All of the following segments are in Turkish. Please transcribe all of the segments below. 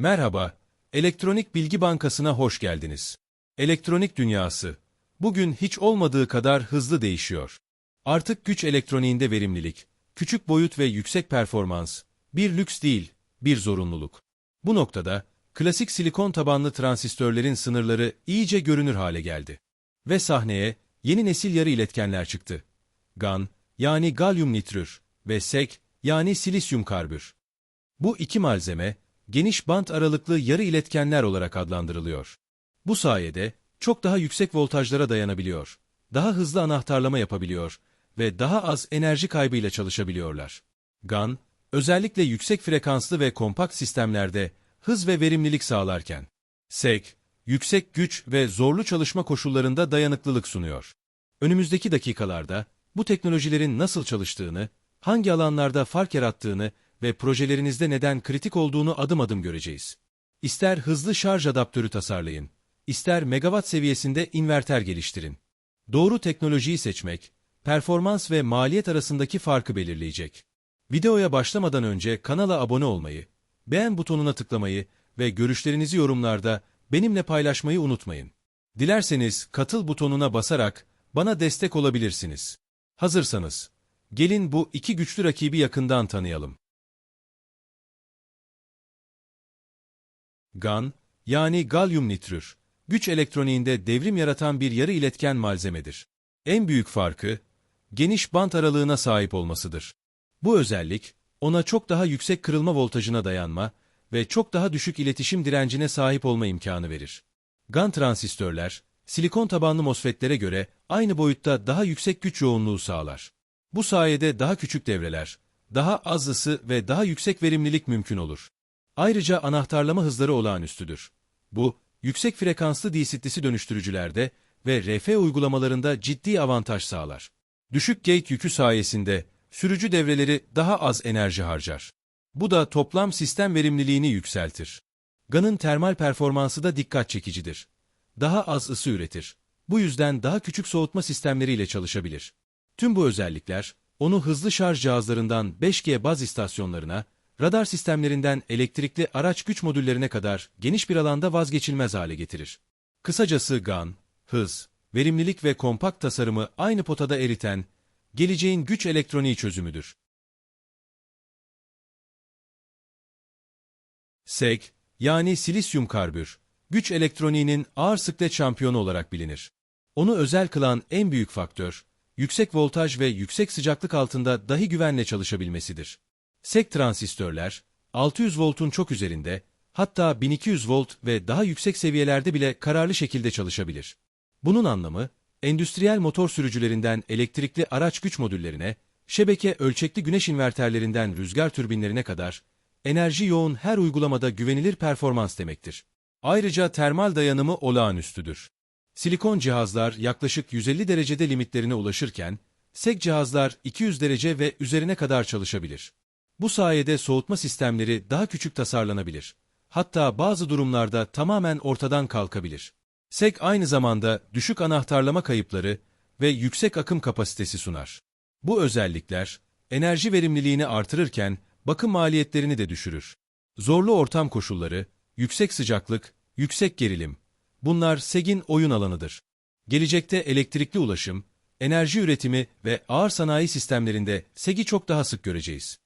Merhaba, Elektronik Bilgi Bankası'na hoş geldiniz. Elektronik dünyası, bugün hiç olmadığı kadar hızlı değişiyor. Artık güç elektroniğinde verimlilik, küçük boyut ve yüksek performans, bir lüks değil, bir zorunluluk. Bu noktada, klasik silikon tabanlı transistörlerin sınırları iyice görünür hale geldi. Ve sahneye yeni nesil yarı iletkenler çıktı. GaN, yani galyum nitrür ve SEC, yani silisyum karbür. Bu iki malzeme, geniş bant aralıklı yarı iletkenler olarak adlandırılıyor. Bu sayede çok daha yüksek voltajlara dayanabiliyor, daha hızlı anahtarlama yapabiliyor ve daha az enerji kaybıyla çalışabiliyorlar. GaN, özellikle yüksek frekanslı ve kompakt sistemlerde hız ve verimlilik sağlarken, SEC, yüksek güç ve zorlu çalışma koşullarında dayanıklılık sunuyor. Önümüzdeki dakikalarda bu teknolojilerin nasıl çalıştığını, hangi alanlarda fark yarattığını ve projelerinizde neden kritik olduğunu adım adım göreceğiz. İster hızlı şarj adaptörü tasarlayın, ister megawatt seviyesinde inverter geliştirin. Doğru teknolojiyi seçmek, performans ve maliyet arasındaki farkı belirleyecek. Videoya başlamadan önce kanala abone olmayı, beğen butonuna tıklamayı ve görüşlerinizi yorumlarda benimle paylaşmayı unutmayın. Dilerseniz katıl butonuna basarak bana destek olabilirsiniz. Hazırsanız, gelin bu iki güçlü rakibi yakından tanıyalım. GaN, yani galyum nitrür, güç elektroniğinde devrim yaratan bir yarı iletken malzemedir. En büyük farkı, geniş bant aralığına sahip olmasıdır. Bu özellik, ona çok daha yüksek kırılma voltajına dayanma ve çok daha düşük iletişim direncine sahip olma imkanı verir. GaN transistörler, silikon tabanlı MOSFET'lere göre aynı boyutta daha yüksek güç yoğunluğu sağlar. Bu sayede daha küçük devreler, daha az ısı ve daha yüksek verimlilik mümkün olur. Ayrıca anahtarlama hızları olağanüstüdür. Bu, yüksek frekanslı DCT'si dönüştürücülerde ve RF uygulamalarında ciddi avantaj sağlar. Düşük gate yükü sayesinde sürücü devreleri daha az enerji harcar. Bu da toplam sistem verimliliğini yükseltir. GAN'ın termal performansı da dikkat çekicidir. Daha az ısı üretir. Bu yüzden daha küçük soğutma sistemleriyle çalışabilir. Tüm bu özellikler, onu hızlı şarj cihazlarından 5G baz istasyonlarına, radar sistemlerinden elektrikli araç güç modüllerine kadar geniş bir alanda vazgeçilmez hale getirir. Kısacası GAN, hız, verimlilik ve kompakt tasarımı aynı potada eriten, geleceğin güç elektroniği çözümüdür. SEG, yani silisyum karbür, güç elektroniğinin ağır sıklet şampiyonu olarak bilinir. Onu özel kılan en büyük faktör, yüksek voltaj ve yüksek sıcaklık altında dahi güvenle çalışabilmesidir. SEC transistörler, 600 voltun çok üzerinde, hatta 1200 volt ve daha yüksek seviyelerde bile kararlı şekilde çalışabilir. Bunun anlamı, endüstriyel motor sürücülerinden elektrikli araç güç modüllerine, şebeke ölçekli güneş inverterlerinden rüzgar türbinlerine kadar, enerji yoğun her uygulamada güvenilir performans demektir. Ayrıca termal dayanımı olağanüstüdür. Silikon cihazlar yaklaşık 150 derecede limitlerine ulaşırken, SEC cihazlar 200 derece ve üzerine kadar çalışabilir. Bu sayede soğutma sistemleri daha küçük tasarlanabilir. Hatta bazı durumlarda tamamen ortadan kalkabilir. SEC aynı zamanda düşük anahtarlama kayıpları ve yüksek akım kapasitesi sunar. Bu özellikler, enerji verimliliğini artırırken bakım maliyetlerini de düşürür. Zorlu ortam koşulları, yüksek sıcaklık, yüksek gerilim, bunlar SEG'in oyun alanıdır. Gelecekte elektrikli ulaşım, enerji üretimi ve ağır sanayi sistemlerinde SEG'i çok daha sık göreceğiz.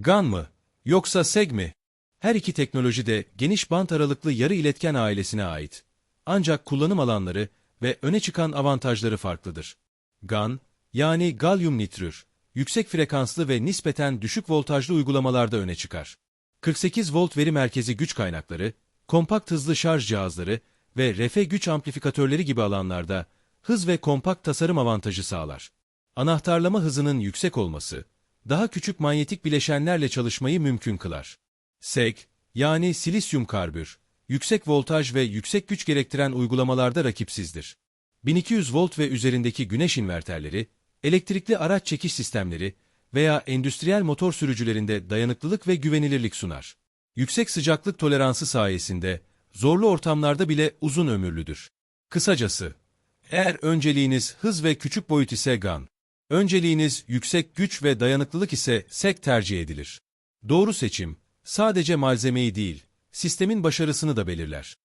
GAN mı? Yoksa SEG mi? Her iki teknoloji de geniş bant aralıklı yarı iletken ailesine ait. Ancak kullanım alanları ve öne çıkan avantajları farklıdır. GAN, yani galyum nitrür, yüksek frekanslı ve nispeten düşük voltajlı uygulamalarda öne çıkar. 48 volt veri merkezi güç kaynakları, kompakt hızlı şarj cihazları ve RF güç amplifikatörleri gibi alanlarda hız ve kompakt tasarım avantajı sağlar. Anahtarlama hızının yüksek olması, daha küçük manyetik bileşenlerle çalışmayı mümkün kılar. SEG, yani silisyum karbür, yüksek voltaj ve yüksek güç gerektiren uygulamalarda rakipsizdir. 1200 volt ve üzerindeki güneş inverterleri, elektrikli araç çekiş sistemleri veya endüstriyel motor sürücülerinde dayanıklılık ve güvenilirlik sunar. Yüksek sıcaklık toleransı sayesinde zorlu ortamlarda bile uzun ömürlüdür. Kısacası, eğer önceliğiniz hız ve küçük boyut ise GAN, Önceliğiniz yüksek güç ve dayanıklılık ise SEK tercih edilir. Doğru seçim, sadece malzemeyi değil, sistemin başarısını da belirler.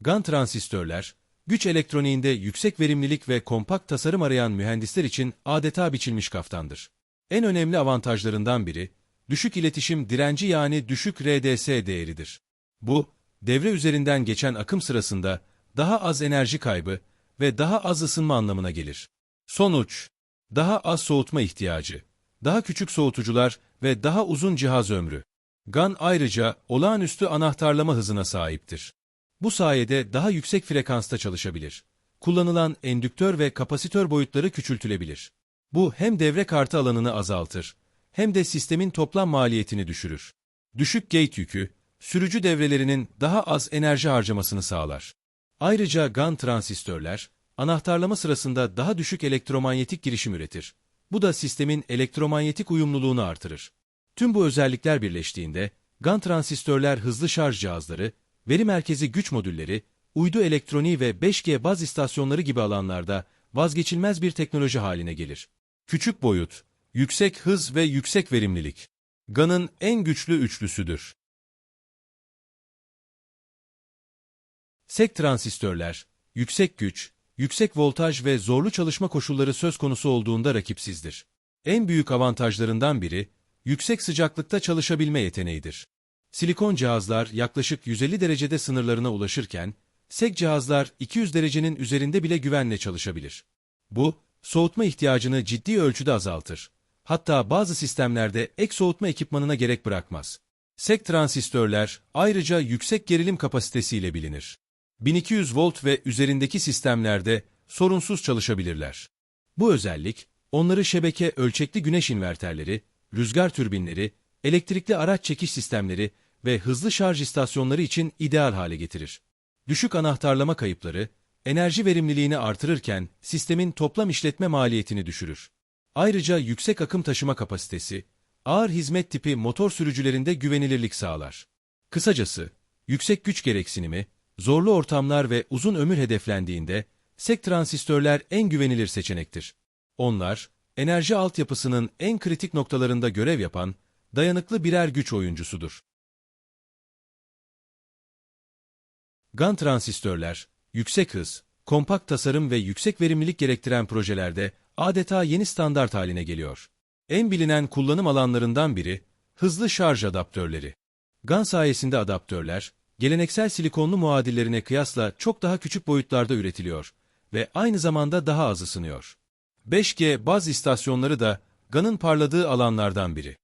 GaN transistörler, güç elektroniğinde yüksek verimlilik ve kompakt tasarım arayan mühendisler için adeta biçilmiş kaftandır. En önemli avantajlarından biri, düşük iletişim direnci yani düşük RDS değeridir. Bu, devre üzerinden geçen akım sırasında daha az enerji kaybı ve daha az ısınma anlamına gelir. Sonuç, daha az soğutma ihtiyacı, daha küçük soğutucular ve daha uzun cihaz ömrü. GAN ayrıca olağanüstü anahtarlama hızına sahiptir. Bu sayede daha yüksek frekansta çalışabilir. Kullanılan endüktör ve kapasitör boyutları küçültülebilir. Bu hem devre kartı alanını azaltır, hem de sistemin toplam maliyetini düşürür. Düşük gate yükü, sürücü devrelerinin daha az enerji harcamasını sağlar. Ayrıca GaN transistörler, anahtarlama sırasında daha düşük elektromanyetik girişim üretir. Bu da sistemin elektromanyetik uyumluluğunu artırır. Tüm bu özellikler birleştiğinde, GaN transistörler hızlı şarj cihazları, veri merkezi güç modülleri, uydu elektroniği ve 5G baz istasyonları gibi alanlarda vazgeçilmez bir teknoloji haline gelir. Küçük boyut, yüksek hız ve yüksek verimlilik. GaN'ın en güçlü üçlüsüdür. SEK transistörler, yüksek güç, yüksek voltaj ve zorlu çalışma koşulları söz konusu olduğunda rakipsizdir. En büyük avantajlarından biri, yüksek sıcaklıkta çalışabilme yeteneğidir. Silikon cihazlar yaklaşık 150 derecede sınırlarına ulaşırken, SEK cihazlar 200 derecenin üzerinde bile güvenle çalışabilir. Bu, soğutma ihtiyacını ciddi ölçüde azaltır. Hatta bazı sistemlerde ek soğutma ekipmanına gerek bırakmaz. SEK transistörler ayrıca yüksek gerilim kapasitesiyle bilinir. 1200 volt ve üzerindeki sistemlerde sorunsuz çalışabilirler. Bu özellik, onları şebeke ölçekli güneş inverterleri, rüzgar türbinleri, elektrikli araç çekiş sistemleri ve hızlı şarj istasyonları için ideal hale getirir. Düşük anahtarlama kayıpları, enerji verimliliğini artırırken sistemin toplam işletme maliyetini düşürür. Ayrıca yüksek akım taşıma kapasitesi, ağır hizmet tipi motor sürücülerinde güvenilirlik sağlar. Kısacası, yüksek güç gereksinimi, zorlu ortamlar ve uzun ömür hedeflendiğinde, SEK transistörler en güvenilir seçenektir. Onlar, enerji altyapısının en kritik noktalarında görev yapan, dayanıklı birer güç oyuncusudur. GaN transistörler, yüksek hız, kompakt tasarım ve yüksek verimlilik gerektiren projelerde adeta yeni standart haline geliyor. En bilinen kullanım alanlarından biri, hızlı şarj adaptörleri. GaN sayesinde adaptörler, geleneksel silikonlu muadillerine kıyasla çok daha küçük boyutlarda üretiliyor ve aynı zamanda daha az ısınıyor. 5G baz istasyonları da GaN'ın parladığı alanlardan biri.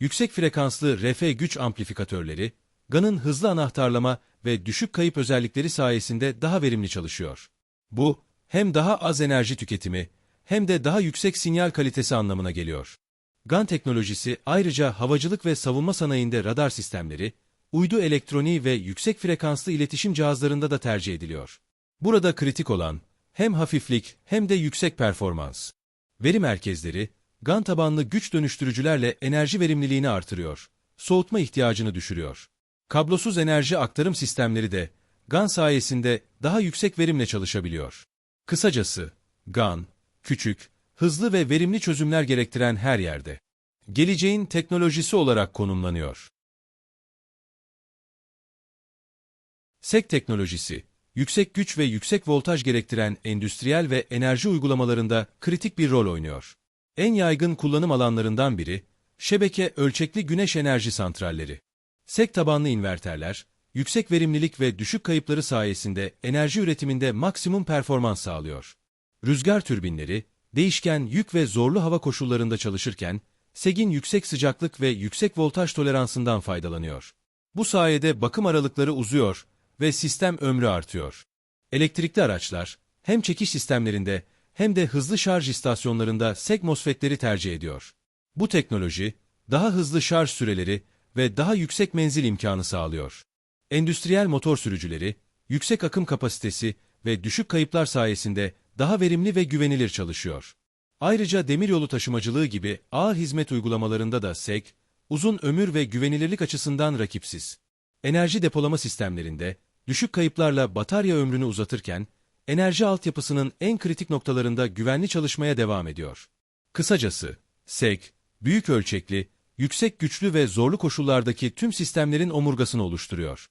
Yüksek frekanslı RF güç amplifikatörleri, GaN'ın hızlı anahtarlama ve düşük kayıp özellikleri sayesinde daha verimli çalışıyor. Bu, hem daha az enerji tüketimi hem de daha yüksek sinyal kalitesi anlamına geliyor. GaN teknolojisi ayrıca havacılık ve savunma sanayinde radar sistemleri, uydu elektroniği ve yüksek frekanslı iletişim cihazlarında da tercih ediliyor. Burada kritik olan hem hafiflik hem de yüksek performans. Veri merkezleri, GaN tabanlı güç dönüştürücülerle enerji verimliliğini artırıyor, soğutma ihtiyacını düşürüyor. Kablosuz enerji aktarım sistemleri de GaN sayesinde daha yüksek verimle çalışabiliyor. Kısacası, GaN, küçük, hızlı ve verimli çözümler gerektiren her yerde. Geleceğin teknolojisi olarak konumlanıyor. SEK teknolojisi, yüksek güç ve yüksek voltaj gerektiren endüstriyel ve enerji uygulamalarında kritik bir rol oynuyor. En yaygın kullanım alanlarından biri, şebeke ölçekli güneş enerji santralleri. SEK tabanlı inverterler, yüksek verimlilik ve düşük kayıpları sayesinde enerji üretiminde maksimum performans sağlıyor. Rüzgar türbinleri, değişken yük ve zorlu hava koşullarında çalışırken, SEG'in yüksek sıcaklık ve yüksek voltaj toleransından faydalanıyor. Bu sayede bakım aralıkları uzuyor ve sistem ömrü artıyor. Elektrikli araçlar, hem çekiş sistemlerinde hem de hızlı şarj istasyonlarında SEG MOSFET'leri tercih ediyor. Bu teknoloji, daha hızlı şarj süreleri ve daha yüksek menzil imkanı sağlıyor. Endüstriyel motor sürücüleri, yüksek akım kapasitesi ve düşük kayıplar sayesinde daha verimli ve güvenilir çalışıyor. Ayrıca demiryolu taşımacılığı gibi ağır hizmet uygulamalarında da SEG, uzun ömür ve güvenilirlik açısından rakipsiz. Enerji depolama sistemlerinde, düşük kayıplarla batarya ömrünü uzatırken, enerji altyapısının en kritik noktalarında güvenli çalışmaya devam ediyor. Kısacası, SEG, büyük ölçekli, yüksek güçlü ve zorlu koşullardaki tüm sistemlerin omurgasını oluşturuyor.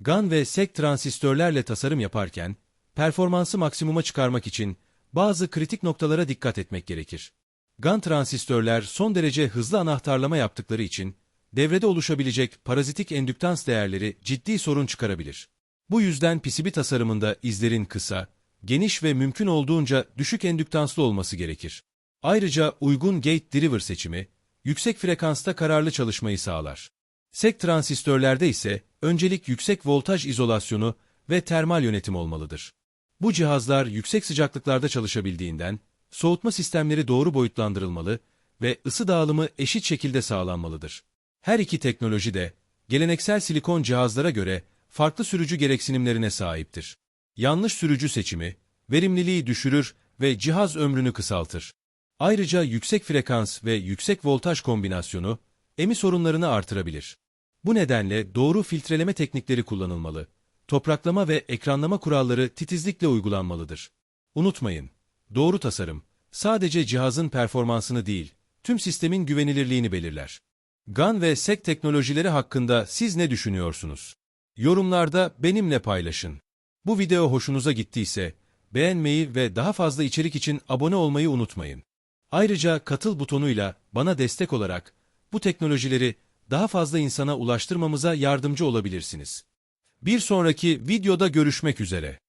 GAN ve SEG transistörlerle tasarım yaparken, performansı maksimuma çıkarmak için bazı kritik noktalara dikkat etmek gerekir. GAN transistörler son derece hızlı anahtarlama yaptıkları için, devrede oluşabilecek parazitik endüktans değerleri ciddi sorun çıkarabilir. Bu yüzden PCB tasarımında izlerin kısa, geniş ve mümkün olduğunca düşük endüktanslı olması gerekir. Ayrıca uygun gate driver seçimi, yüksek frekansta kararlı çalışmayı sağlar. SEC transistörlerde ise öncelik yüksek voltaj izolasyonu ve termal yönetim olmalıdır. Bu cihazlar yüksek sıcaklıklarda çalışabildiğinden, soğutma sistemleri doğru boyutlandırılmalı ve ısı dağılımı eşit şekilde sağlanmalıdır. Her iki teknoloji de, geleneksel silikon cihazlara göre farklı sürücü gereksinimlerine sahiptir. Yanlış sürücü seçimi, verimliliği düşürür ve cihaz ömrünü kısaltır. Ayrıca yüksek frekans ve yüksek voltaj kombinasyonu, emi sorunlarını artırabilir. Bu nedenle doğru filtreleme teknikleri kullanılmalı. Topraklama ve ekranlama kuralları titizlikle uygulanmalıdır. Unutmayın, doğru tasarım, sadece cihazın performansını değil, tüm sistemin güvenilirliğini belirler. GAN ve SEC teknolojileri hakkında siz ne düşünüyorsunuz? Yorumlarda benimle paylaşın. Bu video hoşunuza gittiyse, beğenmeyi ve daha fazla içerik için abone olmayı unutmayın. Ayrıca katıl butonuyla bana destek olarak bu teknolojileri daha fazla insana ulaştırmamıza yardımcı olabilirsiniz. Bir sonraki videoda görüşmek üzere.